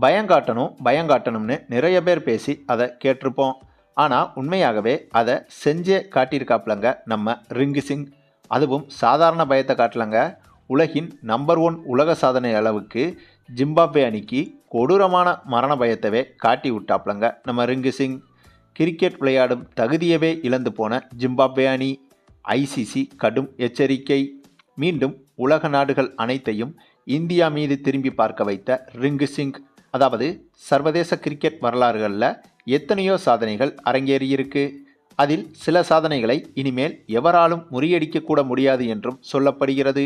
பயங்காட்டணும் பயங்காட்டணும்னு நிறைய பேர் பேசி அதை கேட்டிருப்போம். ஆனால் உண்மையாகவே அதை செஞ்சே காட்டியிருக்காப்லங்க நம்ம ரிங்கு சிங். அதுவும் சாதாரண பயத்தை காட்டலங்க. உலகின் நம்பர் ஒன் உலக சாதனை அளவுக்கு ஜிம்பாப்வே அணிக்கு கொடூரமான மரண பயத்தவே காட்டி விட்டாப்லங்க நம்ம ரிங்கு சிங். கிரிக்கெட் விளையாடும் தகுதியவே இழந்து போன ஜிம்பாப்வே அணி. ஐசிசி கடும் எச்சரிக்கை. மீண்டும் உலக நாடுகள் அனைத்தையும் இந்தியா மீது திரும்பி பார்க்க வைத்த ரிங்கு சிங். அதாவது சர்வதேச கிரிக்கெட் வரலாறுகளில் எத்தனையோ சாதனைகள் அரங்கேறியிருக்கு. அதில் சில சாதனைகளை இனிமேல் எவராலும் முறியடிக்கக்கூட முடியாது என்றும் சொல்லப்படுகிறது.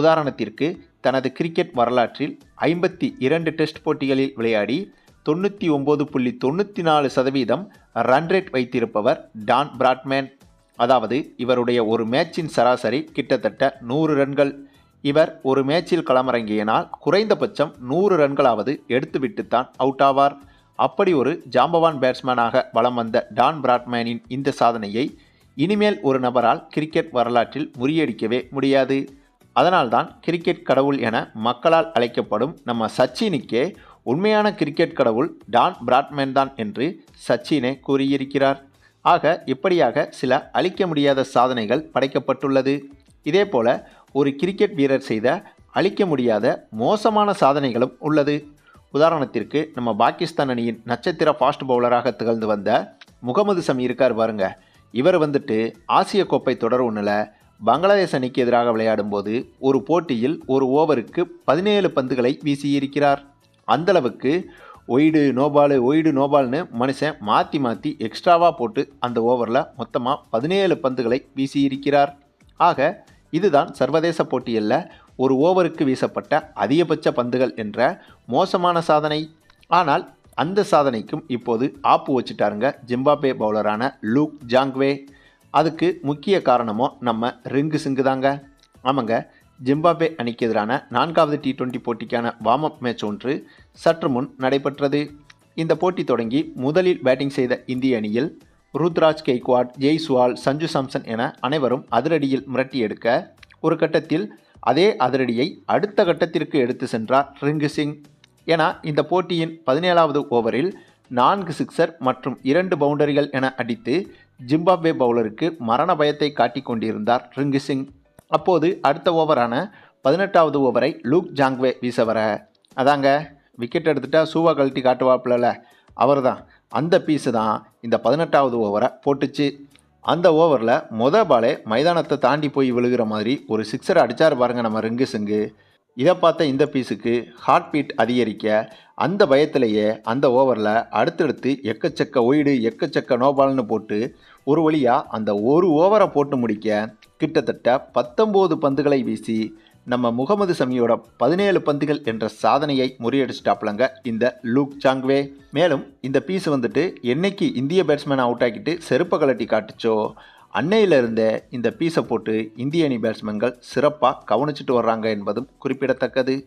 உதாரணத்திற்கு தனது கிரிக்கெட் வரலாற்றில் ஐம்பத்தி இரண்டு டெஸ்ட் போட்டிகளில் விளையாடி தொண்ணூற்றி ஒம்பது புள்ளி தொண்ணூற்றி நாலு சதவீதம் ரன் ரேட் வைத்திருப்பவர் டான் பிராட்மேன். அதாவது இவருடைய ஒரு மேட்சின் சராசரி கிட்டத்தட்ட நூறு ரன்கள். இவர் ஒரு மேட்சில் களமிறங்கியனால் குறைந்தபட்சம் நூறு ரன்களாவது எடுத்துவிட்டுத்தான் அவுட் ஆவார் அப்படி ஒரு ஜாம்பவான் பேட்ஸ்மேனாக வலம் வந்த டான் பிராட்மேனின் இந்த சாதனையை இனிமேல் ஒரு நபரால் கிரிக்கெட் வரலாற்றில் முறியடிக்கவே முடியாது. அதனால்தான் கிரிக்கெட் கடவுள் என மக்களால் அழைக்கப்படும் நம்ம சச்சினுக்கே உண்மையான கிரிக்கெட் கடவுள் டான் பிராட்மேன் தான் என்று சச்சினே கூறியிருக்கிறார். ஆக இப்படியாக சில அழிக்க முடியாத சாதனைகள் படைக்கப்பட்டுள்ளது. இதேபோல ஒரு கிரிக்கெட் வீரர் செய்த அழிக்க முடியாத மோசமான சாதனைகளும் உள்ளது. உதாரணத்திற்கு நம்ம பாகிஸ்தான் அணியின் நட்சத்திர ஃபாஸ்ட் பவுலராக திகழ்ந்து வந்த முகமது சமி இருக்கார் பாருங்க. இவர் வந்துட்டு ஆசிய கோப்பை தொடர் ஒன்றில் பங்களாதேஷ் அணிக்கு எதிராக விளையாடும்போது ஒரு போட்டியில் ஒரு ஓவருக்கு பதினேழு பந்துகளை வீசியிருக்கிறார் அந்தளவுக்கு ஒய்டு நோபாலு ஒய்டு நோபால்னு மனுஷன் மாற்றி மாற்றி எக்ஸ்ட்ராவாக போட்டு அந்த ஓவரில் மொத்தமாக பதினேழு பந்துகளை வீசியிருக்கிறார் ஆக இதுதான் சர்வதேச போட்டியில் ஒரு ஓவருக்கு வீசப்பட்ட அதிகபட்ச பந்துகள் என்ற மோசமான சாதனை. ஆனால் அந்த சாதனைக்கும் இப்போது ஆப்பு வச்சுட்டாருங்க ஜிம்பாப்வே பவுலரான லூக் ஜாங்வே அதுக்கு முக்கிய காரணமோ நம்ம ரிங்கு சிங்கு தாங்க. ஆமாங்க ஜிம்பாப்வே அணிக்கு எதிரான நான்காவது டி டுவெண்ட்டி போட்டிக்கான வார்ம் அப் மேட்ச் ஒன்று சற்று முன் நடைபெற்றது. இந்த போட்டி தொடங்கி முதலில் பேட்டிங் செய்த இந்திய அணியில் ருத்ராஜ் கெய்க்வாட் ஜெய்ஸ்வால் சஞ்சு சாம்சன் என அனைவரும் அதிரடியில் மிரட்டி எடுக்க ஒரு கட்டத்தில் அதே அதிரடியை அடுத்த கட்டத்திற்கு எடுத்து சென்றார் ரிங்கு சிங். என இந்த போட்டியின் பதினேழாவது ஓவரில் நான்கு சிக்ஸர் மற்றும் இரண்டு பவுண்டரிகள் என அடித்து ஜிம்பாப்வே பவுலருக்கு மரண பயத்தை காட்டிக் கொண்டிருந்தார் ரிங்கு சிங். அப்போது அடுத்த ஓவரான பதினெட்டாவது ஓவரை லூக் ஜாங்வே வீச வர. அதாங்க விக்கெட் எடுத்துட்டா சூவா கழட்டி காட்டுவாப்பில்ல. அவர் தான் அந்த பீஸு தான் இந்த பதினெட்டாவது ஓவரை போட்டுச்சு. அந்த ஓவரில் மொத பாலே மைதானத்தை தாண்டி போய் விழுகிற மாதிரி ஒரு சிக்ஸர் அடித்தார் பாருங்க நம்ம ரிங்கு சிங்கு. இதை பார்த்த இந்த பீஸுக்கு ஹார்ட் பீட் அதிகரிக்க அந்த பயத்திலேயே அந்த ஓவரில் அடுத்தடுத்து எக்கச்சக்க ஒயிடு எக்கச்சக்க நோபால்னு போட்டு ஒரு வழியாக அந்த ஒரு ஓவரை போட்டு முடிக்க கிட்டத்தட்ட பத்தொம்போது பந்துகளை வீசி நம்ம முகமது சமியோட பதினேழு பந்துகள் என்ற சாதனையை முறியடிச்சிட்டாப்லங்க இந்த லூக் சாங்வே. மேலும் இந்த பீஸ் வந்துட்டு என்னைக்கு இந்திய பேட்ஸ்மேன் அவுட் ஆக்கிட்டு செருப்பை கலட்டி காட்டுச்சோ அன்னையிலிருந்தே இந்த பீஸை போட்டு இந்திய அணி பேட்ஸ்மேன்கள் சிறப்பாக கவனிச்சிட்டு வர்றாங்க என்பதும் குறிப்பிடத்தக்கது.